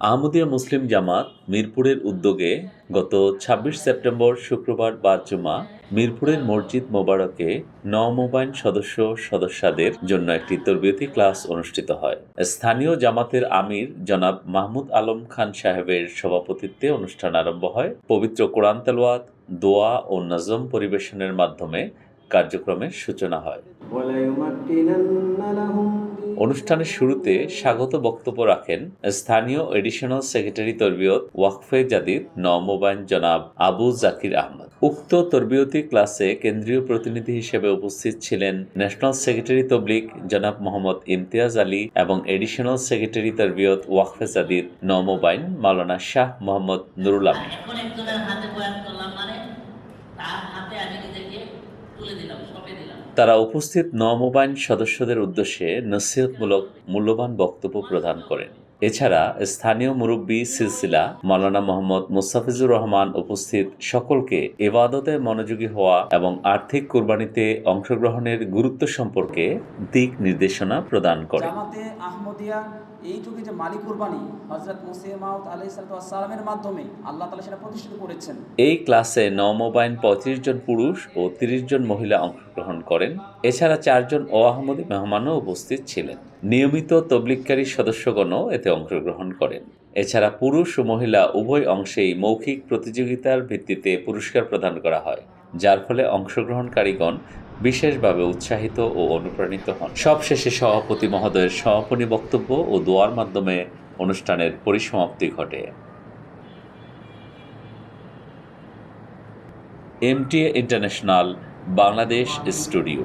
আহমদিয়া মুসলিম জামাত মিরপুরের উদ্যোগে গত ২৬ সেপ্টেম্বর শুক্রবার বাদ জুমা মিরপুরের মসজিদ মোবারকে নমোবাইন সদস্য সদস্যদের জন্য একটি তরবতি ক্লাস অনুষ্ঠিত হয়। স্থানীয় জামাতের আমির জনাব মাহমুদ আলম খান সাহেবের সভাপতিত্বে অনুষ্ঠান আরম্ভ হয়। পবিত্র কোরআন তেলোয়াত দোয়া ও নজম পরিবেশনের মাধ্যমে কার্যক্রমের সূচনা হয়। অনুষ্ঠানের শুরুতে স্বাগত বক্তব্য রাখেন স্থানীয় এডিশনাল সেক্রেটারি তরবিয়ত ওয়াকফে জাদিদ নওমোবাইন জনাব আবু জাকির আহমদ। উক্ত তরবিয়তি ক্লাসে কেন্দ্রীয় প্রতিনিধি হিসেবে উপস্থিত ছিলেন ন্যাশনাল সেক্রেটারি তবলিক জনাব মোহাম্মদ ইমতিয়াজ আলী এবং এডিশনাল সেক্রেটারি তরবিয়ত ওয়াকফে জাদিদ নওমোবাইন মাওলানা শাহ মোহাম্মদ নুরুল আমিন। মানে তার হাতে আমি নিজেকে তুলে দিলাম, সঁপে দিলাম। তারা উপস্থিত নমোবাইন সদস্যদের উদ্দেশ্যে নসিহতমূলক মূল্যবান বক্তব্য প্রদান করেন। এছাড়া স্থানীয় মুরব্বী সিলসিলা মাওলানা মোহাম্মদ মুস্তাফিজুর রহমান উপস্থিত সকলকে এবাদতে মনোযোগী হওয়া এবং আর্থিক কোরবানিতে অংশগ্রহণের গুরুত্ব সম্পর্কে দিক নির্দেশনা প্রদান করে। জামাতে আহমদিয়া এই যুগে যে মালিক কুরবানি হজরত মুসিমাউত আলি সালামের মাধ্যমে আল্লাহ তালা সেটা প্রতিষ্ঠিত করেছেন। এই ক্লাসে নওমোবাইন পঁয়ত্রিশ জন পুরুষ ও তিরিশ জন মহিলা অংশগ্রহণ করেন। এছাড়া চারজন অআহমদী মেহমানও উপস্থিত ছিলেন। নিয়মিত তবলিককারী সদস্যগণও এতে অংশগ্রহণ করেন। এছাড়া পুরুষ ও মহিলা উভয় অংশেই মৌখিক প্রতিযোগিতার ভিত্তিতে পুরস্কার প্রদান করা হয়, যার ফলে অংশগ্রহণকারীগণ বিশেষভাবে উৎসাহিত ও অনুপ্রাণিত হন। সবশেষে সভাপতি মহোদয়ের সমাপনী বক্তব্য ও দোয়ার মাধ্যমে অনুষ্ঠানের পরিসমাপ্তি ঘটে। MTA international Bangladesh studio